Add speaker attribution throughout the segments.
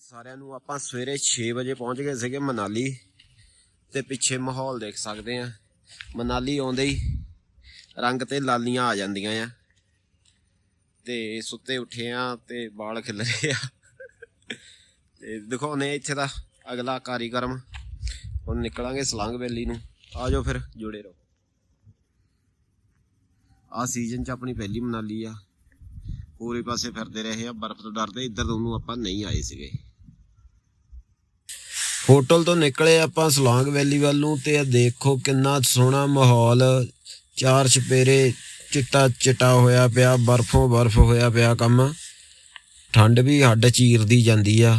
Speaker 1: ਸਾਰਿਆਂ ਨੂੰ ਆਪਾਂ ਸਵੇਰੇ 6 ਵਜੇ ਪਹੁੰਚ ਗਏ ਸੀਗੇ ਮਨਾਲੀ ਤੇ ਪਿੱਛੇ ਮਾਹੌਲ ਦੇਖ ਸਕਦੇ ਆ ਮਨਾਲੀ ਆਉਂਦੇ ਹੀ ਰੰਗ ਤੇ ਲਾਲੀਆਂ ਆ ਜਾਂਦੀਆਂ ਆ। ਤੇ ਸੁੱਤੇ ਉੱਠੇ ਆ ਤੇ ਵਾਲ ਖਿਲ ਰਹੇ ਆ। ਤੇ ਦਿਖਾਉਨੇ ਆ ਇੱਥੇ ਦਾ ਅਗਲਾ ਕਾਰੀਗਰਮ ਹੁਣ ਨਿਕਲਾਂਗੇ ਸਲੰਗ ਵੈਲੀ ਨੂੰ। ਆ ਜਾਓ ਫਿਰ, ਜੁੜੇ ਰਹੋ। ਆ ਸੀਜ਼ਨ ਚ ਆਪਣੀ ਪਹਿਲੀ ਮਨਾਲੀ ਆ। ਪੂਰੇ ਪਾਸੇ ਫਿਰਦੇ ਰਹੇ ਆ, ਬਰਫ਼ ਤੋਂ ਡਰਦੇ ਇੱਧਰ ਨੂੰ ਆਪਾਂ ਨਹੀਂ ਆਏ ਸੀਗੇ। ਹੋਟਲ ਤੋਂ ਨਿਕਲੇ ਆਪਾਂ ਸਲੌਂਗ ਵੈਲੀ ਵੱਲ ਨੂੰ ਤੇ ਇਹ ਦੇਖੋ ਕਿੰਨਾ ਸੋਹਣਾ ਮਾਹੌਲ। ਚਾਰ ਚਪੇਰੇ ਚਿੱਟਾ ਚਿੱਟਾ ਹੋਇਆ ਪਿਆ, ਬਰਫੋਂ ਬਰਫ ਹੋਇਆ ਪਿਆ ਕੰਮ। ਠੰਡ ਵੀ ਹੱਡ ਚੀਰਦੀ ਜਾਂਦੀ ਆ।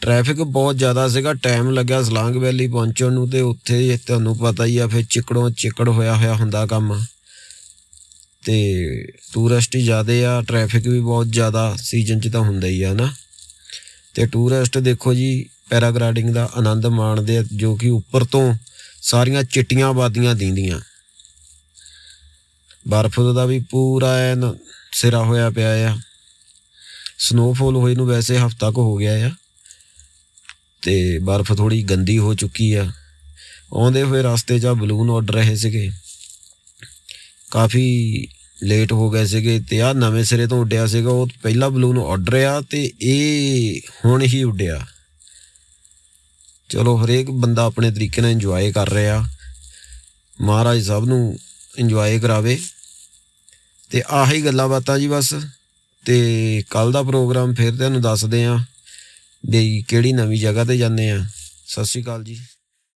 Speaker 1: ਟ੍ਰੈਫਿਕ ਬਹੁਤ ਜ਼ਿਆਦਾ ਸੀਗਾ, ਟਾਈਮ ਲੱਗਿਆ ਸਲਾਂਗ ਵੈਲੀ ਪਹੁੰਚਣ ਨੂੰ ਤੇ ਉੱਥੇ ਤੁਹਾਨੂੰ ਪਤਾ ਹੀ ਆ, ਫਿਰ ਚਿਕੜੋਂ ਚਿਕੜ ਹੋਇਆ ਹੋਇਆ ਹੁੰਦਾ ਕੰਮ। ਤੇ ਟੂਰਿਸਟ ਹੀ ਜ਼ਿਆਦੇ ਆ, ਟ੍ਰੈਫਿਕ ਵੀ ਬਹੁਤ ਜ਼ਿਆਦਾ ਸੀਜ਼ਨ 'ਚ ਤਾਂ ਹੁੰਦਾ ਹੀ ਆ ਨਾ ਤੇ ਟੂਰਿਸਟ ਦੇਖੋ ਜੀ ਪੈਰਾਗਲਾਈਡਿੰਗ ਦਾ ਆਨੰਦ ਮਾਣਦੇ ਆ, ਜੋ ਕਿ ਉੱਪਰ ਤੋਂ ਸਾਰੀਆਂ ਚਿੱਟੀਆਂ ਆਬਾਦੀਆਂ ਦਿੰਦੀਆਂ। ਬਰਫ਼ ਦਾ ਵੀ ਪੂਰਾ ਐਨ ਸਿਰਾ ਹੋਇਆ ਪਿਆ ਆ। ਸਨੋਫਾਲ ਹੋਈ ਨੂੰ ਵੈਸੇ ਹਫਤਾ ਕੁ ਹੋ ਗਿਆ ਆ। ਤੇ ਬਰਫ਼ ਥੋੜੀ ਗੰਦੀ ਹੋ ਚੁੱਕੀ ਆ। ਆਉਂਦੇ ਹੋਏ ਰਸਤੇ 'ਚ ਆ ਬਲੂਨ ਉੱਡ ਰਹੇ ਸੀਗੇ। ਕਾਫੀ ਲੇਟ ਹੋ ਗਏ ਸੀਗੇ ਤੇ ਆ ਨਵੇਂ ਸਿਰੇ ਤੋਂ ਉੱਡਿਆ ਸੀਗਾ। ਉਹ ਪਹਿਲਾ ਬਲੂਨ ਉੱਡ ਰਿਹਾ ਤੇ ਇਹ ਹੁਣ ਹੀ ਉੱਡਿਆ। ਚਲੋ, ਹਰੇਕ ਬੰਦਾ ਆਪਣੇ ਤਰੀਕੇ ਨਾਲ ਇੰਜੋਏ ਕਰ ਰਿਹਾ। ਮਹਾਰਾਜ ਸਭ ਨੂੰ ਇੰਜੋਏ ਕਰਾਵੇ। ਤੇ ਆਹੀ ਗੱਲਾਂ ਬਾਤਾਂ ਜੀ ਬਸ। ਤੇ ਕੱਲ ਦਾ ਪ੍ਰੋਗਰਾਮ ਫਿਰ ਤੁਹਾਨੂੰ ਦੱਸਦੇ ਆਂ ਵੀ ਕਿਹੜੀ ਨਵੀਂ ਜਗ੍ਹਾ ਤੇ ਜਾਂਦੇ ਆ। ਸਤਿ ਸ਼੍ਰੀ ਅਕਾਲ ਜੀ।